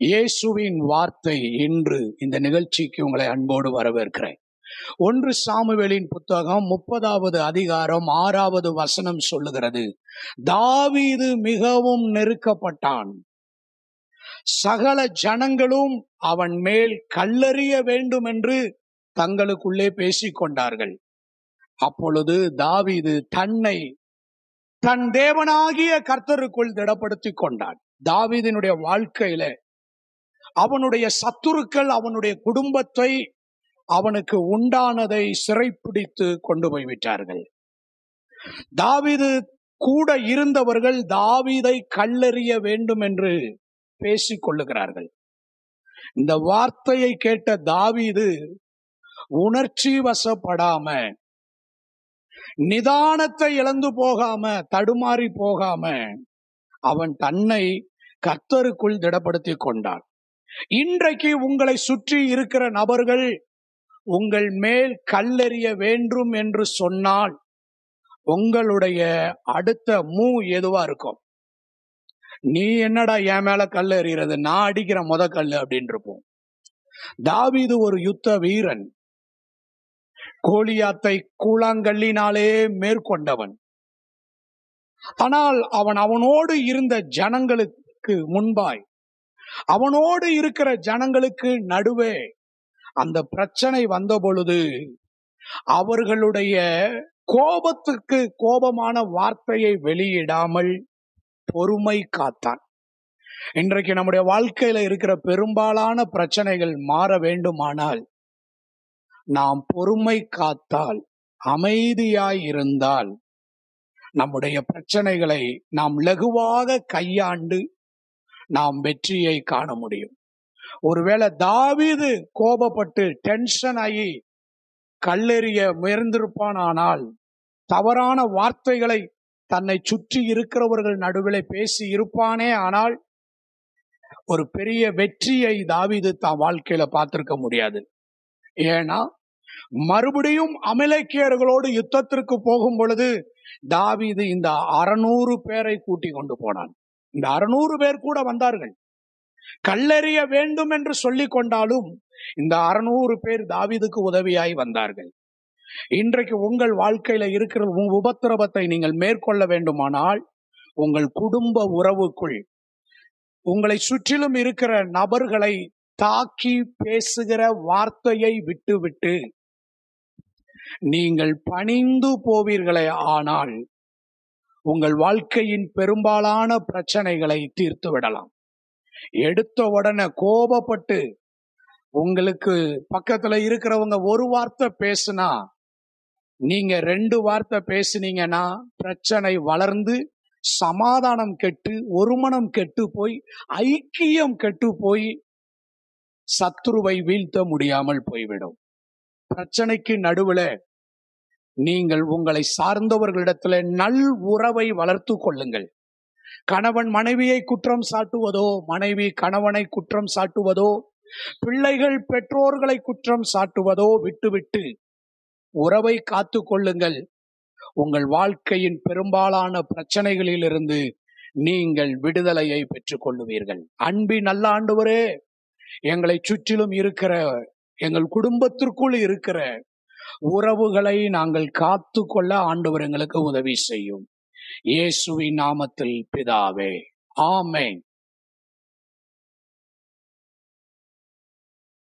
இயேசுவின் வார்த்தை இன்று இந்த நிகழ்ச்சிக்கு உங்களை அன்போடு வரவேற்கிறேன். ஒன்று சாமுவேலின் புத்தகம் முப்பதாவது அதிகாரம் ஆறாவது வசனம் சொல்லுகிறது தாவீது மிகவும் நெருக்கப்பட்டான். சகல ஜனங்களும் அவன் மேல் கல்லறிய வேண்டும் என்று தங்களுக்குள்ளே பேசிக்கொண்டார்கள் அப்பொழுது தாவீது தன்னை தன் தேவனாகிய கர்த்தருக்குள் திடப்படுத்திக் கொண்டான். தாவீதினுடைய வாழ்க்கையில அவனுடைய சத்துருக்கள் அவனுடைய குடும்பத்தை அவனுக்கு உண்டானதை சிறைப்பிடித்து கொண்டு போய் விட்டார்கள் கூட இருந்தவர்கள் தாவிதை கல்லறிய வேண்டும் என்று பேசிக் கொள்ளுகிறார்கள். இந்த வார்த்தையை கேட்ட தாவிது உணர்ச்சி வசப்படாம நிதானத்தை இழந்து போகாம தடுமாறி போகாம அவன் தன்னை கர்த்தருக்குள் திடப்படுத்திக் கொண்டான். இன்றைக்கு உங்களை சுற்றி இருக்கிற நபர்கள் உங்கள் மேல் கல்லெறிய வேண்டும் என்று சொன்னால் உங்களுடைய அடுத்த மூ எதுவா இருக்கும்? நீ என்னடா என் மேல கல் எறிகிறது நான் அடிக்கிற முத கல்லு அப்படின்னு இருப்போம். தாவிது ஒரு யுத்த வீரன். கோலியாத்தை கூழாங்கல்லினாலே மேற்கொண்டவன். ஆனால் அவன் அவனோடு இருந்த ஜனங்களுக்கு முன்பாய் அவனோடு இருக்கிற ஜனங்களுக்கு நடுவே அந்த பிரச்சனை வந்த பொழுது அவர்களுடைய கோபத்துக்கு கோபமான வார்த்தையை வெளியிடாமல் பொறுமை காத்தான். இன்றைக்கு நம்முடைய வாழ்க்கையில இருக்கிற பெரும்பாலான பிரச்சனைகள் மாற வேண்டுமானால் நாம் பொறுமை காத்தால் அமைதியாய் இருந்தால் நம்முடைய பிரச்சனைகளை நாம் லகுவாக கையாண்டு நாம் வெற்றியை காண முடியும். ஒருவேளை தாவீது கோபப்பட்டு டென்ஷன் ஆகி கல்லெறிய முயர்ந்திருப்பானால் தவறான வார்த்தைகளை தன்னை சுற்றி இருக்கிறவர்கள் நடுவில் பேசி இருப்பானே ஆனால் ஒரு பெரிய வெற்றியை தாவீது தான் வாழ்க்கையில பார்த்திருக்க முடியாது. ஏன்னா மறுபடியும் அமலேக்கியர்களோடு யுத்தத்திற்கு போகும் பொழுது தாவீது இந்த அறநூறு பேரை கூட்டி கொண்டு போனான். இந்த அறுநூறு பேர் கூட வந்தார்கள். கல்லறிய வேண்டும் என்று சொல்லிக் கொண்டாலும் இந்த அறுநூறு பேர் தாவிதுக்கு உதவியாய் வந்தார்கள். இன்றைக்கு உங்கள் வாழ்க்கையில இருக்கிற உபத்திரவத்தை நீங்கள் மேற்கொள்ள வேண்டுமானால் உங்கள் குடும்ப உறவுக்குள் உங்களை சுற்றிலும் இருக்கிற நபர்களை தாக்கி பேசுகிற வார்த்தையை விட்டுவிட்டு நீங்கள் பணிந்து போவீர்களே ஆனால் உங்கள் வாழ்க்கையின் பெரும்பாலான பிரச்சனைகளை தீர்த்து விடலாம். எடுத்த உடனே கோபப்பட்டு உங்களுக்கு பக்கத்துல இருக்கிறவங்க ஒரு வார்த்தை பேசுனா நீங்க ரெண்டு வார்த்தை பேசுனீங்கன்னா பிரச்சனை வளர்ந்து சமாதானம் கெட்டு ஒருமனம் கெட்டு போய் ஐக்கியம் கெட்டு போய் சத்துருவை வீழ்த்த முடியாமல் போய்விடும். பிரச்சனைக்கு நடுவுல நீங்கள் உங்களை சார்ந்தவர்களிடத்துல நல் உறவை வளர்த்து கொள்ளுங்கள். கணவன் மனைவியை குற்றம் சாட்டுவதோ மனைவி கணவனை குற்றம் சாட்டுவதோ பிள்ளைகள் பெற்றோர்களை குற்றம் சாட்டுவதோ விட்டுவிட்டு உறவை காத்து கொள்ளுங்கள். உங்கள் வாழ்க்கையின் பெரும்பாலான பிரச்சனைகளிலிருந்து நீங்கள் விடுதலையை பெற்றுக் கொள்ளுவீர்கள். அன்பி நல்ல ஆண்டவரே எங்களை சுற்றிலும் இருக்கிற எங்கள் குடும்பத்திற்குள் இருக்கிற உறவுகளை நாங்கள் காத்து கொள்ள ஆண்டவர் எங்களுக்கு உதவி செய்யும். இயேசுவின் நாமத்தில் பிதாவே. ஆமேன்.